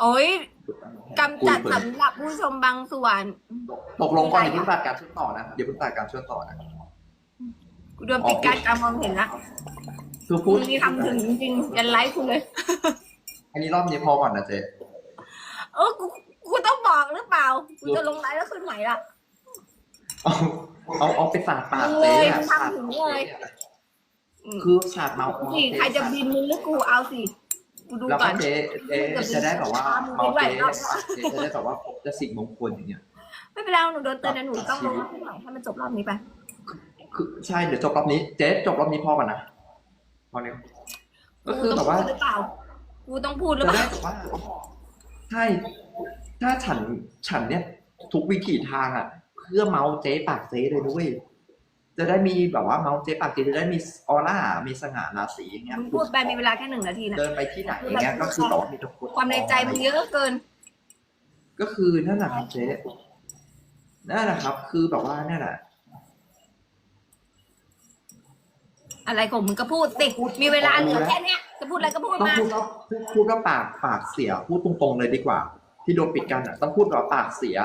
โอ้ยกำจัดสำหรับผู้ชมบางส่วน ตกลงก่อนอย่าเพิ่งตัดการช่วยต่อนะอย่าเพิ่งตัดการช่วยต่อนะกูโดนปิดการการมองเห็นละคือพูคุดณนี่ทำถึงจริงๆยันไลฟ์คุณเลย อันนี้รอบนี้พอก่อนนะเจ๊เออกูกูต้องบอกหรือเปล่า กูจะลงไลฟ์แล้วขึ้นไหวละ เอาเอาเอาไปสาดปากเลเจ๊ยอะทำถึงเลยอืมคือสาดเมาสิใครจะบินมึงหรือกูเอาสิ กูดูแล้วก่ก็อน เจ๊เจ๊จะได้แบบว่าเมาเจ๊เจ๊จะได้แบบว่าพบจะสิ่งมงคลอย่างเงี้ย ไม่เป็นไรหนูโดนเตือนนะหนูต้องลงขึ้นไหวให้มันจบรอบนี้ไป คือใช่เดี๋ยวจบรอบนี้เจ๊จบรอบนี้พอก่อนนะพอเนี้ยก็คือแบบว่า กูต้องพูดหรือเปล่า กูต้องพูดหรือจะเปได้ล่า แบบว่าใช่ถ้าฉันฉันเนี่ย ทุกวิถีทางอะ เพื่อเมาเจ๊ปากเจ๊เลยด้วย จะได้มีแบบว่าเมาเจ๊ปากเจ๊จะได้มีออร่า มีสง่าราศีอย่างเงี้ยมึงพูดไปมีเวลาแค่หนึ่งนาทีนะเดินไปที่ไหนอย่างเงี้ยก็คือแบบว่ามีทุกคนความในใจมึงเยอะเกิน ก็คือนั่นแหละครับเจ๊นั่นแหละครับ คือแบบว่านั่นแหละอะไรของมึงก็พูดสิมีเวลาเหลือแค่เนี้ยจะพูดอะไรก็พูดต้องมาพูดว่าพูดพูดว่าปากปากเสีย พูดตรงๆเลยดีกว่า ที่โดนปิดกันอะ ต้องพูดว่าปากเสีย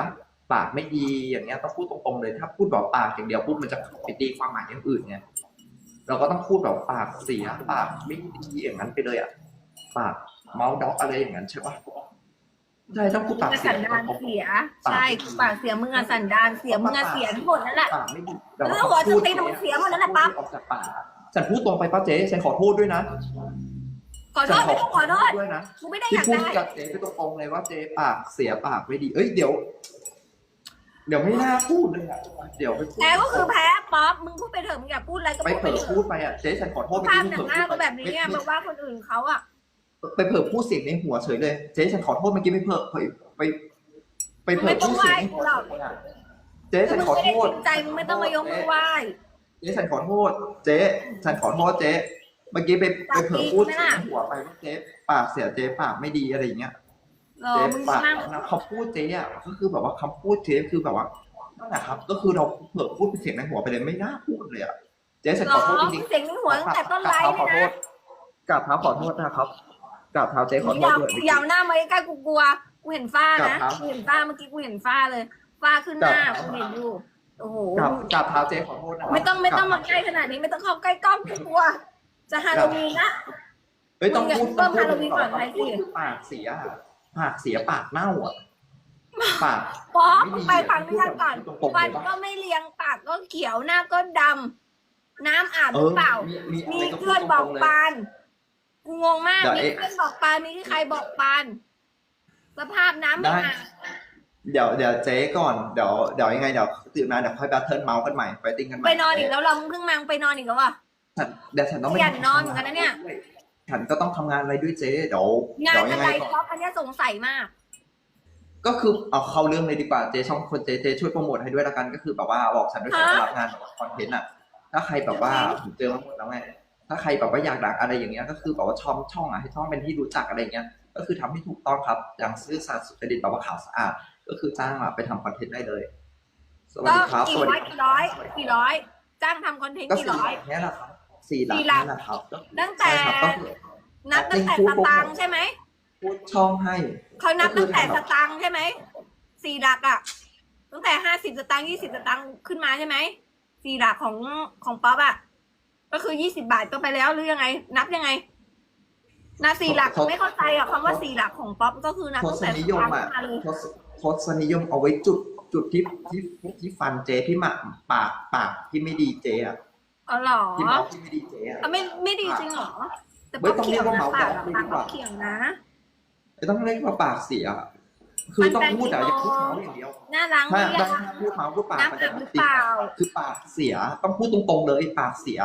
ปากไม่ดีอย่างเงี้ยต้องพูดตรงๆเลย ถ้าพูดแบบปากอย่างเดียวปุ๊บมันจะไปตีความหมายอย่างอื่นไงเราก็ต้องพูดแบบปากเสียปากไม่ดีอย่างนั้นไปเลยอะปากเมาด็อกอะไรอย่างนั้นใช่ปะใช่ต้องพูดปากมึงอะเสียสันดานเสีย ใช่ปากเสียมึงอะสันดานเสียมึงอะเสียทั้งหมดนั่นแหละปากไม่ดีเออหัวสติหนูเสียหมดแล้วแหละปั๊บออกจากปากฉันพูดตรงไปป้าเจ๊ฉันขอโทษด้วยนะขอโทษไม่ต้องขอโทษด้วยนะกูไม่ได้อที่ยากพูดได้กับเจ๊ไปตรงๆเลยว่าเจ๊ปากเสียปากไม่ดี เอ้ยเดี๋ยว เดี๋ยวไม่น่าพูดเลยอะ เดี๋ยวไปพูดแพ้ก็คือแพ้ป๊อปมึงพูดไปเถอะมึงอยากพูดอะไรก็ไปพูดเผไปลอเถพูอะดไปอะเจ๊ฉันขอโทษภาพหนังหน้าก็แบบนี้อะไม่มาว่าคนอื่นเขาอะไปเผลอพูดเสียงในหัวเฉยเลย เจ๊ฉันขอโทษเมื่อกี้ไปเผลอไปไปไปเผลอพูดเสียงในหัวเจ๊คืฉัอนมึงขอไม่โทได้ษ จริงใจมึงไม่ต้องมายกมือไหว้เจ๊ฉันขอโทษ เจ๊ฉันขอโทษเจ๊ เมื่อกี้ไปไปเผลอพูดเสียงในหัวไปว่าเจ๊ปากเสียเจ๊ปากไม่ดีอะไรอย่างเงี้ย เออเจ๊มึงปากนั่งนะเขาพูดเจ๊อะก็คือแบบว่าคำพูดเจ๊คือแบบว่านั่นแหละครับ ก็คือเราเผลอพูดเป็นเสียงในหัวไปเลยไม่น่าพูดเลยอะเจ๊ฉันหรขออโทษจริงเสียงในหัวตั้งแต่ต้นไลฟ์ขอเลยโทนะษกราบเท้าขอโทษนะครับกราบเท้าเจ๊ขอโทษยาวด้วย ยาวหน้ามาใกล้ๆกูกลัว กูเห็นฝ้านะครับกูเห็นฝ้าเมื่อกี้กูเห็นฝ้าเลย ฝ้าขึ้นหน้าครับ กูเห็นอยู่ โอ้โห กราบกราบเท้าเจ๊ขอโทษนะครับไม่ต้องไม่ต้องมาใกล้ขนาดนี้ไม่ต้องเข้าใกล้กล้องกูกลัว จะฮาโลวีนละ เฮ้ยต้องพูดมึงอย่าเพิ่มฮาโลวีนก่อนต้องไปสิ พูดคือปากเสียอะ ปากเสียปากเน่าอะปากป๊อปไม่ดีไปฟังดิฉันก่อนพูดตรงๆฟันเลยปะก็ไม่เรียงปากก็เขียวหน้าก็ดำน้ำอาบหรือเปล่า มีมีอะไรเพื่อนพูดบอกตรงๆเลยปานกูงงมากเดี๋ยวมีเอ๊ะเพื่อนบอกปานมีที่ใครบอกปานสภาพน้ำไม่ได้อาบเดี๋ยวเดี๋ยวเจ๊ก่อนเดี๋ยวเดี๋ยวยังไงเดี๋ยวตื่นมาเดี๋ยวค่อยแบทเทิลเมาส์กันใหม่ไปติ้งกันใหม่ไปนอนอีกแล้วเราเพิ่งมาไปนอนอีกแล้วว่ะฉันเดี๋ยวฉันต้องไปขยันนอนเหมือนกันนะเนี่ย ฉันก็ต้องทำงานอะไรด้วยเจ๊เดี๋ยวงานเดี๋ยวอะยังไรไงก่อนป๊อปอันเนี้ยสงสัยมาก ก็คือเอาเข้าเรื่องเลยดีกว่าเจ๊ช่องคนเจ๊เจ๊ช่วยโปรโมทให้ด้วยละกันก็คือแบบว่าบอกฉันด้วยฉันจะรับงานคอนเทนต์อะ ถ้าใครแบบว่าผมเจอมาหมดแล้วไงถ้าใครแบบว่าอยากดังอะไรอย่างเงี้ยก็คือแบบว่าช่องช่องอะให้ช่องเป็นที่รู้จักอะไรอย่างเงี้ยก็คือทำให้ถูกต้องครับอย่างซื่อสัตย์สุจริตแบบว่าข่าวสะอาดก็คือจ้างมาไปทำคอนเทนต์ได้เลย สวัสก็ดีครับสกี่วัสร้อดียกี่ร้อยกี่ร้อยจ้างทำคอนเทนต์ก็กี่สี่ร้อย เนี้ยแหละครับ สี่หลักสี่หลักนี่แหละครับตั้งแต่ ใช่ครับก็คือ นับตั้งแต่สตางค์ใช่ไหมพูดช่องให้เขานับตั้งแต่สตางค์ใช่ไหมสี่หลักอะตั้งแต่ห้าสิบสตางค์ยี่สิบสตางค์ขึ้นมาใช่ไหมสี่หลักของของป๊อปอะก็คือยี่สิบาทก็ไปแล้วหรือยังไง นับยังไงนับสี่หลักไม่เข้าใจอะคำว่าสี่หลักของป๊อปก็คือนับทตั้งศแต่นิสยมตางค์อะขึ้นมาเลย ทศทศนิยมเอาไว้จุดจุดที่ที่ที่ฟันเจ๊ที่หมาปากปากที่ไม่ดีเจ๊อะ อ๋อเหรอที่เมาที่ไม่ดีเจ๊อะ อะไม่ไม่ดีจริงเหรอ แต่ไม่ป๊อปต้องเขีเรียยวกว่านะเมาปากแต่อะไม่ปาดีกกว่าเขียวนะ ไม่ต้องเรียกว่าปากเสียอะคือต้องพูดแต่อย่าพูดเมาอย่างเดียวหน้าล้างหถ้ารือยัถ้างพูดเมาพูดปากน้ำมันอาจะบหรือติเปดล่า คือปากเสียต้องพูดตรงๆเลยปากเสีย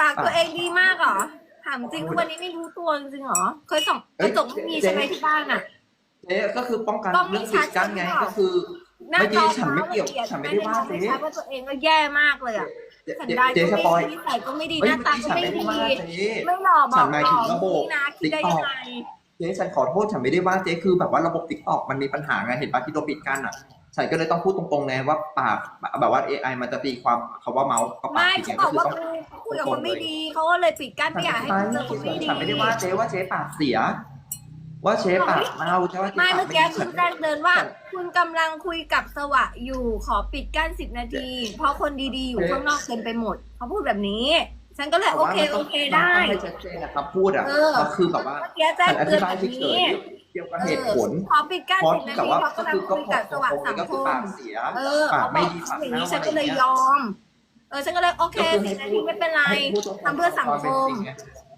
ปากตัวเองดีมากเหรอ ถามจริงทุกวันนี้ไม่รู้ตัวจริงๆเหรอ เคยส่องกเอ้ระยจกไม่มีใช่ไหมที่บ้านอะ เจ๊ก็คือป้องกันต้องมีเรื่องปิดกั้นไงชัดๆก็คือ หน้าเมื่อกี้จอฉันไม่เกี่ยวละอีดฉันไม่ได้ว่าไม่เจ๊ ชัดว่าตัวเองก็แย่มากเลยอะเจ๊ สันเจ๊ดานเจ๊ก็สปอไม่ยดีนิสัยก็ไม่ดีหเฮ้ยน้าตาเมื่อก็กี้ฉันไม่ไม่ได้ดีว่าเจ๊ไม่หล่อบอกฉันหมายหล่ถึองระบบนี่นะคิดได้ TikTok ยังไงเจ๊ฉันขอโทษฉันไม่ได้ว่าเจ๊คือแบบว่าระบบติ๊กต็อกมันมีปัญหาไงเห็นปะที่โดนปิดกั้นอะฉันก็เลยต้องพูดตรงๆไงว่าปากแบบว่า AI มันจะตีความคำว่าเมาส์กับปากไม่ผิดเขาไงบก็อกคือว่าต้องกูคุยกับคนไม่ดีเขาก็เลยปิดกั้นไม่อยากให้ฉันกูเจอคนไม่ดีฉันไม่ได้ว่าเจ๊ว่าเจ๊ปากเสีย ว่าเชฟปากเมาใช่ว่าเชฟไม่ปากเมื่อกี้ดีคุณฉันแจ้งเดินว่าฉันคุณกำลังคุยกับสวะอยู่ขอปิดกั้นสิบนาที เพราะคนดีๆอยู่ข้างนอกเต็มไปหมดเขาพูดแบบนี้ ฉันก็เลยโอเคโอเคได้มันต้องให้ชัดเจนนะครับพูดอะเออก็คือแบบว่าเมื่อกี้แจ้งฉันอเตืธิอนบายแบบเฉนี้ยๆเกี่ยวกับเหตุผลขอปิดกั้นเพราะสิบนาแต่ทีว่าเพราะก็กำลัคืงอก็คุยขอกับสวะตรงสังๆก็คคือมปากเสียเออปากเขาไม่บอกดีอปากย่างเน่านี้ฉันอะไรก็เลยเงี้ยยอม เออฉันก็เลยโอเคสิบนาทีไม่เป็นไรให้พูดตรงๆทำเพื่อสังคมวาเป็นจริงไง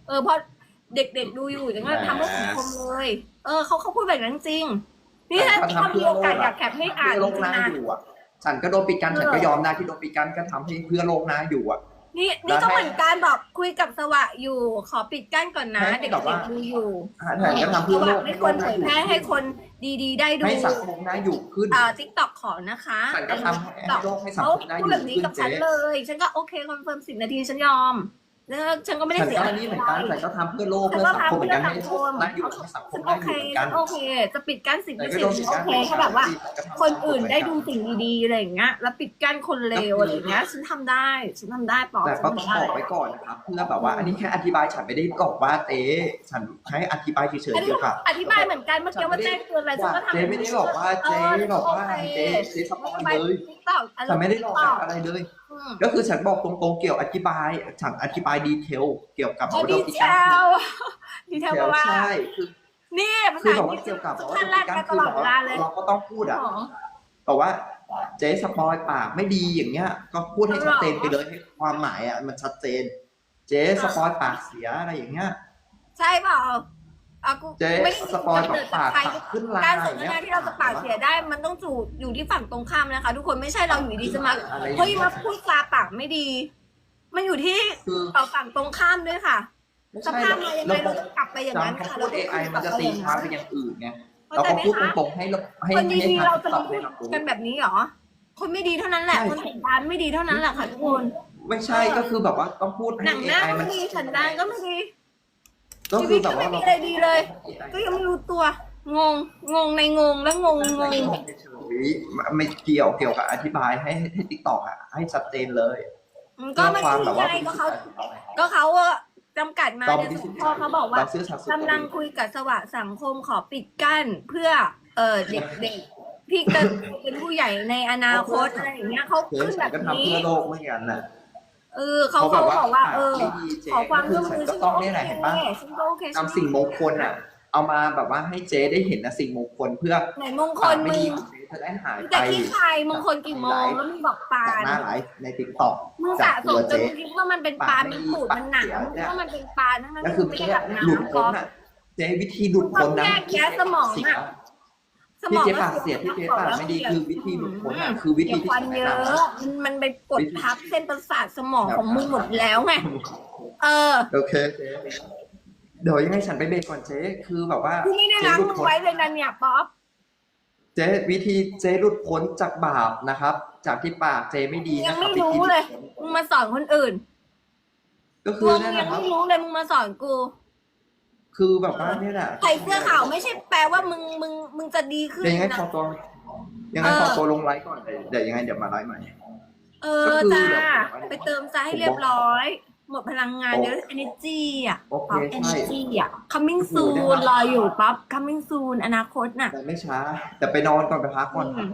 เออเพราะ เด็กๆดูอยู่ฉันก็ทำเพื่อสังคมเลย เออเขาเขาพูดแบบนั้นจริง นี่ถ้าถ้ามีโอกาสอยากแคปให้อ่านเพื่อโลกจหริงน้าๆนะอยู่อะฉันก็โดนปิดกันเออฉันก็ยอมได้ที่โดนปิดกันก็ทำให้เพื่อโลกหน้าอยู่อะนี่นี่ก็เหมือนการบอกคุยกับสวะอยู่ ขอปิดกั้นก่อนนะให้เด็แบบว่ากๆดูอยู่ฉันก็ทำเพื่อโลกไม่ควรเผยแพร่ให้คนดีๆ ได้ดูให้สังคมน่าอยู่ขึ้นอ่าทิกตอกขอนะคะฉันก็ทำให้โลกให้สังเขาคมน่าอพูดยู่แบบนี้ขึ้นกับฉัเจ๊นเลย ฉันก็โอเคคอนเฟิร์มสิบนาทีฉันยอม แล้วฉันก็ไม่ได้ฉันเสียก็อะไรนี่เหมือนกันฉันก็ทำเพื่อโลกฉันเพื่อก็สังคมทำเหมือเพื่นอกันสัให้งคมน่าอยู่ให้สังคฉัมนน่าโออเคยู่เหมือนกันโอเค จะปิดกั้นสิบแต่นาก็ทีโดนปิดโอกั้นเคแค่แบบว่า คนอื่นได้ดูสิ่งดีๆอะไรอย่างเงี้ย แล้วปิดกั้นคนเลวอะไรอย่างเงี้ย ฉันทำได้ ฉันทำได้ปอแต่ฉัก็นต้องทำบได้ อกไว้ก่อนนะครับเพื่อแบบว่า อันนี้แค่อธิบายฉันไม่ได้บอกว่าเจ๊ฉันให้อธิบายเฉยอันๆนี้เกี่ยวกับ อธิบายเหมือนกันเมื่อกี้ว่าแจ้งเตือนอะไรฉันก็ทำเจ๊ไม่ได้บอกว่าเจ๊บอกว่าเจ๊เจ๊สปอยเลย ติ๊กต็อกฉันไม่ได้หลอกอะไรเลย ก็คือฉันบอกตรงๆเกี่ยวอธิบายฉันอธิบายดีเทลเกี่ยวกับโอ้ว่าดีโดนปิดเทกั้นลดีเทลแปลว่าใช่คือนี่ภาคือษาแบบอังว่ากฤษเกี่ยวกับทุกว่าท่านโดแรนกปิดกั้นกันตคือลอแบดบเวว่าลาเลยเราก็ต้องพูดอะหรอแต่ว่าเจ๊สปอยปากไม่ดีอย่างเงี้ย ก็พูดให้ชัดเจนไปเลยให้ความหมายอะมันชัดเจน เจ๊สปอยปากเสียอะไรอย่างเงี้ย ใช่เปล่า อะกูเจ๊ไม่ได้สปอยกำเนิดปากใครปากขึ้นลาการสอนย่างทเงี้ยนาที่เราจะปากเสียได้ มันต้องอยู่อยู่ที่ฝั่งตรงข้ามนะคะ ทุกคนไม่ใช่เราอยู่ดีจะมาอะไรอย่างเฮ้ยเงี้มายพูดจาปากไม่ดี มันอยู่ที่คือฝั่งตรงข้ามด้วยค่ะไม่สใช่ภาพมายังไงระบเราบจะกลับไปอย่างนั้นจำค่ะคำพูด AI มันจะตีความไปอย่างอื่นไงเข้าเราใจก็ไหมพูดคะตรงๆให้เราให้คนให้ดีๆทางเราจะตอมาบพูให้ดเรารู้กันแบบนี้เหรอคนไม่ดีเท่านั้นแหละใช่คนสันดานไม่ดีเท่านั้นแหละค่ะทุกคนไม่ใช่ก็คือแบบว่าต้องพูดหให้นังหน้า AI ก็มันไม่ดีสันดานก็ไม่ดี ก็ชีคืวิอตแบก็บไม่ว่ามีเราอะไรดีเลย ก็ยังไม่รู้ตัว งง งงในงงและงงงงไม่เกี่ยวเกี่ยวกับอธิบายให้ให้ติ๊กตอกอะให้ชัดเจนเลยอืมก็มันความคือแบบว่าไงก็เขา ก็เขาอะจำกัดมาเราในส่วนพ่อเขาบอกว่าเราซื้อสัตว์กำลังคุยกับสวะสังคมขอปิดกั้นเพื่อ เออเด็กๆที่จะเป็นผู้ใหญ่ในอนาคตอะไรอย่างเงี้ยเขาเจ๊ขึ้นแบฉันบก็ทำนี้ เพื่อโลกเหมือนกันน่ะ เออเขาเขาบอกว่า เออไม่ดีเจ๊ขอความร่วมมือก็ต้องเนี่ยแหละเห็นปะฉันก็โอเคฉันก็โอเคทำสิ่งมงคลอะ เอามาแบบว่าให้เจ๊ได้เห็นนะสิ่งมงคลเพื่อไหนมงคปาลกไม่มึดีงของเจ๊จะได้หายไปแต่ที่ใครมงคลกี่โมงแล้วมึงบอกปาจากนหน้าไลฟ์ในติ๊กต็อกมึงจาสะกสตัมวจนเจ๊มึงคิดว่ามันเป็นปานมันปูดมันหนักมึงคิดว่ามันเป็นปานทั้งนั้นแล้วคือไม่ไม่ได้ใช่แบบน้ำหลุดพ้นนะอะเจ๊วิธีหลุดพ้นนะต้องแยกแยะสมองอะ สมที่องเจ๊ปากเสียที่เจ๊ปากไม่ดีคือวิธีหลุดพ้นอะคือวิธีเดี๋ยวที่ควันเยอะ มันมันไปกดทับเส้นประสาทสมองของมึงหมดแล้วไง เออ โอเคเจ๊เดี๋ยวยังไงฉันไปเบรกก่อนเจ๊คือแบบว่ากูไม่ได้ล้างมือไว้เลยนะเนี่ยป๊อป เจ๊วิธีเจ๊หลุดพ้นจากบาปนะครับ จากที่ปากเจ๊ไม่ดียันะงครับไม่รู้วิธีเลย มึงมาสอนคนอื่นก็คืมึองนั่นยันะงครับ ไม่รู้เลยมึงมาสอนกู คือแบบว่าเนี่ยแหละใส่เสื้อขาวไม่ใช่แปลว่ามึงมึงมึงจะดีขึ้นเดี๋ยวยังไงนะ ขอตัวยังไงเออขอตัวลงไลฟ์ก่อนเดี๋ยวยังไงเดี๋ยวมาไลฟ์ใหม่ เออจ้าไปเติมซะให้เรียบร้อย หมดพลังงานเดี๋ยว energy อะ โอเคป๊อปใช่ energy อะ coming โอ้โห soon ได้ครับ รออยู่ป๊อป coming soon อนาคตน่ะแต่ไม่ช้า แต่ไปนอนก่อนไปพักก่อน อืม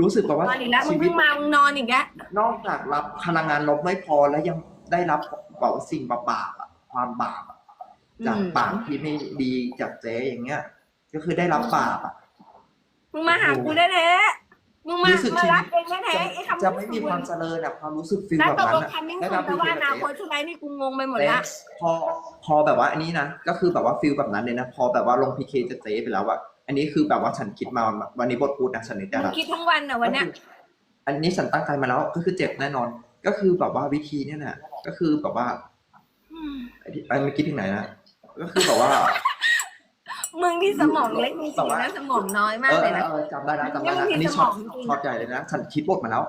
รู้สึกแบบว่านอนอีกแล้วมึชีงวิเพิ่ตงมามึงนอนอีกแล้วนอกจากรับพลังงานลบไม่พอแล้วยังได้รับแบบว่าสิ่งบาปๆอะความบาปอะ จากอืมปากที่ไม่ดีจากเจ๊อย่างเงี้ย ก็คือได้รับบาปอะมึงมาหากูได้แท้มึงมารู้สึกมาชีวิตรับเองได้แท้ไอ้คำจะไม่มีความเจริญอะความรู้สึกฟีลแล้วแบบตกนั้นลงอะ coming ได้ soon รับแปลว่าอนาคตใช่ไหมนี่กูงงไปหมดเจ๊ละพอพอแบบว่าอันนี้นะก็คือแบบว่าฟีลแบบนั้นเลยนะพอแบบว่าลงพีเคจะเจ๊ไปแล้วอะอันนี้คือแบบว่าฉันคิดมาวันนี้บทพูดนะฉันนึกได้มึงละคิดทั้งวันอะวันเนี้ยอันนี้ฉันตั้งใจมาแล้วก็คือเจ็บแน่นอน ก็คือแบบว่าวิธีเนี่ยนะก็คือแบบว่าอืมไอ้ที่ไอ้ไม่คิดถึงไหนนะ ก็คือแบบว่า มึงที่สมองเล็กจริงๆนะสมองน้อยมากเออเลยนะเออจำได้นะจำได้นะไม่มีอันนี้ช็อตสมองจริงช็อตใหญ่เลยนะฉันคิดบทมาแล้ว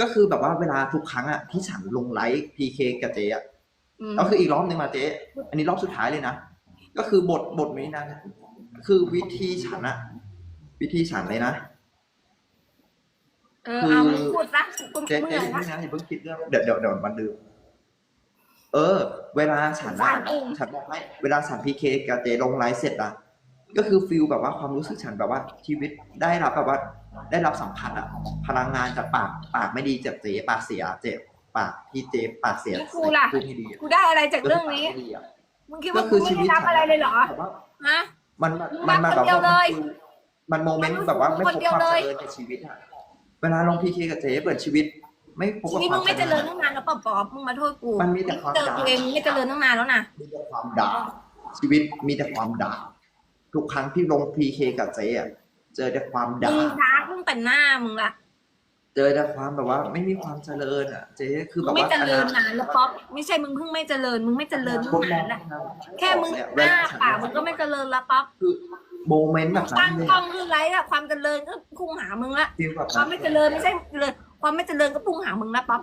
ก็คือแบบว่าเวลาทุกครั้งอะที่ฉันลงไลฟ์พีเคกับเจ๊อะอืมก็คืออีกรอบหนึ่งมาเจ๊อันนี้รอบสุดท้ายเลยนะก็คือบทบทนี้นะคือวิธีฉันอะวิธีฉันเลยนะเออเอามึงพูดซะกูเจ๊เมื่เจ๊อยอย่าละเพิ่งนะอย่าเพิ่งคิดเรื่องเดี๋ยวเดี๋ยวเดี๋ยวมันลืม เออ เวลาฉันฝัอะนเองฉันบอกให้เวลาฉันพีเคกับเจลงไลฟ์เสร็จอะก็คือฟิลแบบว่าความรู้สึกฉันแบบว่าชีวิตได้รับแบบว่าได้รับสัมผัสอะพลังงานจากปากปากไม่ดีจากเจ๊ปากเสียเจ๊ปากพี่เจ๊ปากเสียแล้วกูล่ะพูดไม่ดีอะกูได้อะไรจากเรื่องนี้ปากไม่ดีอะมึงคิดก็ว่าคืกูอชีไม่วิได้ตรับอะไรเลยเหรอแบบว่าฮะมันมึงมันมารัแบบกคนเดียวว่าเลยมันโมเมนต์แบบว่าไม่พบความเจริญในชีวิตอะเวลาลงพีเคกับเจ๊เปิดชีวิต ไม่พบชีกับวิตความึมงไม่เจริญตั้งนานแล้วป๊อปป๊อปมึงมาโทษกูมันมีแต่ความเจอด่าตัวเองมึงไม่เจริญตั้งนานแล้วนะมีแต่ความด่าชีวิตมีแต่ความด่าทุกครั้งที่ลงพีเคกับเจ๊อะเจอแต่ความด่า มึงดาร์กตั้งแต่หน้ามึงละเจอแต่ความแบบว่า ไม่มีความเจริญอะ เจ๊คือมึแบบงไม่ว่าเจริญนานแล้วป๊อปไม่ใช่มึงเพิ่งไม่เจริญมึงไม่เจริญตั้งนานแล้วแค่มึงหน้าปากมึงก็ไม่เจริญละป๊อปคือโมเมนต์แบบนั้ตั้นงเลยกล้องคือไรอะความเจริญก็พุ่งหามึงละ ฟีลแบบความไม่เจริญไม่ใช่เจริญ ความไม่เจริญก็พุ่งหามึงละป๊อป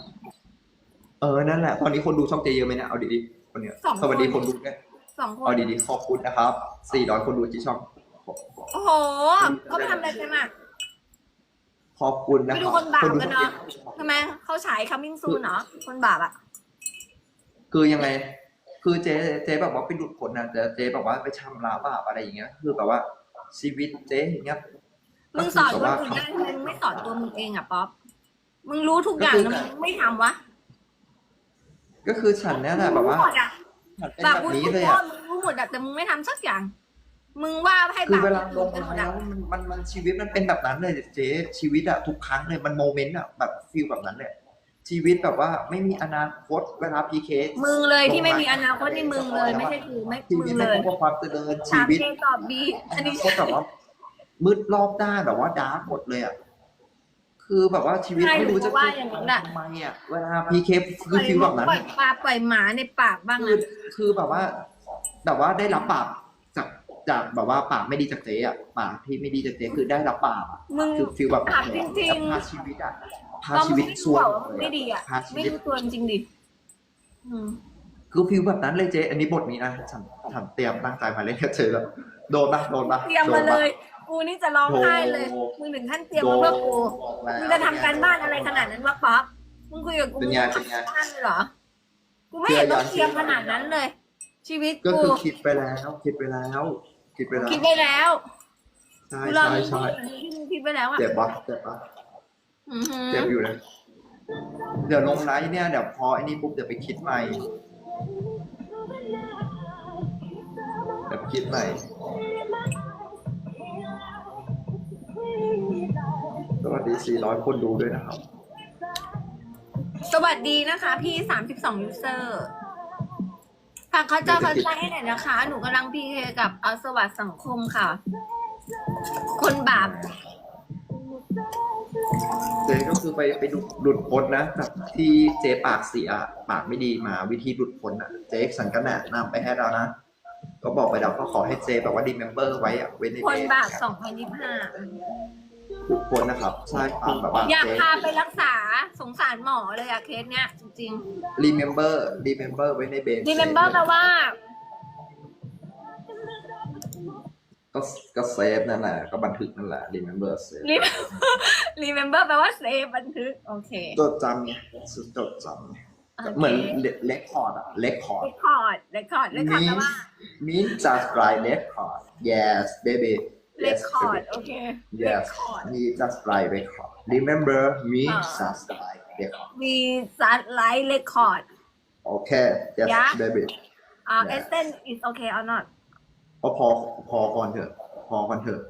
เออ นั่นแหละ ตอนนี้คนดูช่องเจเยอะไหมเนี่ย เอาดีๆคนเนี้ยสองคน สวัสดีคนดูเนี่ยสองคนเอาดีๆขอบคุณนะครับ400คนดูที่ช่อง โอ้โหเขาไปทำอะไรกันอะขอบคุณนะไปคดูรับคนบาปดูกันเนาะทำไมเขาฉายคัมมิ่งซูนเหรอคนบาปอะคือยังไง คือเจ๊เจ๊แบบว่าไปหลุดผลนะแต่เจ๊แบบว่าไปชำระบาปอะไรอย่างเงี้ย คือแบบว่าชีวิตเจ๊อย่างเงี้ยมึงสอนคนอื่นได้ทำไมมึงไม่สอนตัวมึงเองอะป๊อป มึงรู้ทุกอย่างแล้วมึงไม่ทำวะก็คือฉันเนี่ยแหละแบบว่ารู้หมดอะฉันเป็นบาปแบบบุญนี้คุณเลยพ่ออะมึงรู้หมดอะแต่มึงไม่ทำสักอย่าง มึงว่าให้คือบาปเวลาลงกันหมดแล้อะวมันมันมันชีวิตมันเป็นแบบนั้นเลยเจ๊ชีวิตอะทุกครั้งเลยมันโมเมนต์อะแบบฟีลแบบนั้นเลยชีวิตแบบว่าไม่มีอนาคตเวลาพีเคมึงเลยที่ไม่มีอนาคตนี่มึงเลยไม่ใช่กูไม่ชีมึวิตงไม่เลยพบกับความเจริญชีถามวิต เจตอบบีอันนี้ ก็แบบว่ามืดรอบด้านแบบว่าดาร์กหมดเลยอะ คือแบบว่าชีวิตไม่รู้จะว่าอย่างนั้นอะทำไมอะเวลาพีเคคือฟีลแบบนั้นปล่อยอะปลาปล่อยหมาในปากบ้างคือนะคือแบบว่า แบบว่าได้รับบาปจากจากแบบว่าปากไม่ดีจากเจ๊อะปากที่ไม่ดีจากเจ๊คือได้รับบาปอะมึงคือฟีลแบบถามจริงๆพาชีวิตอะพาเราชีวิตไม่ซรู้วยว่าไม่ดีอะพาชีไม่วิตรู้ตัวจริงๆดิอืมคือฟีลแบบนั้นเลยเจ๊อันนี้บทนี้นะฉันฉันเตรียมตั้งใจมาเล่นกับเธอแล้วโดนปะโดนปะเตรียมโดมานเลปะย กูนี่จะร้องไห้เลยโดมึงถึงขั้นเตรียมมาเพื่อกูโดนมึงจะทำการบ้านอะไรขนาดนั้นวะป๊อปมึงคุยกับกูเป็นมึงไงทำเป็นไงการบ้านเลยเหรอ กูไม่เห็นต้องเตรียมขนาดนั้นเลย ชีวิตก็กูคือคิดไปแล้ว คิดไปแล้ว คิดไปแล้วคิดไว้แล้วใช่กูรอใช่มึงใช่ที่มึงคิดไว้แล้วอะเจ็บปะเจ็บปะอือหือเจ็บอยู่เลยเดี๋ยวลงไลฟ์เนี่ยเดี๋ยวพอไอ้นี่ปุ๊บเดี๋ยวไปคิดใหม่เดี๋ยวไปคิดใหม่ ดี 400 คนดูด้วยนะครับ สวัสดีนะคะ พี่สามสิบสองยูเซอร์ฝากเขาเจ้าเขาใจให้หน่อยนะคะ หนูกำลังพีเคกับเอาสวัสดิ์สังคมค่ะ คนบาปเจ๊ก็คือไปไปดูหลุดพ้นนะจากที่เจ๊ปากเสียปากไม่ดีมาวิธีหลุดพ้นอะ เจ๊สันก็แนะนำไปให้เรานะ ก็บอกไปแล้วก็ขอให้เจ๊แบบว่าดีเมมเบอร์ไว้อะไว้ในคนเจ๊บาปสองพันยี่ห้า หลุดพ้นนะครับใช่ปากแบบว่าอยากเจ๊พาไปรักษาสงสารหมอเลยอะเคสเนี้ยจริงรีเมมเบอร์รีเมมเบอร์ไว้ในเบสๆ remember แปลว่า ก็ก็เซฟนั่นแหละก็บันทึกนั่นแหละรีเมมเบอร์เซฟ remember แปลว่าเซฟบันทึกโอเค จดจำไงจดจำไงเหมือนเล็กคอร์ดอะเล็กคอร์ดเรคคอร์ดเรคคอร์ดเรคคอร์ดแปลว่า mean just like record yes baby เรค yes คอร์ด baby โอเค yes คอร์ด me just like record remember me อ่า just like record มีซัดไลท์เรคคอร์ด okay yes Yeah. baby อ่า Yeah. essence is okay or not พอพอพอก่อนเถอะพอก่อนเถอะ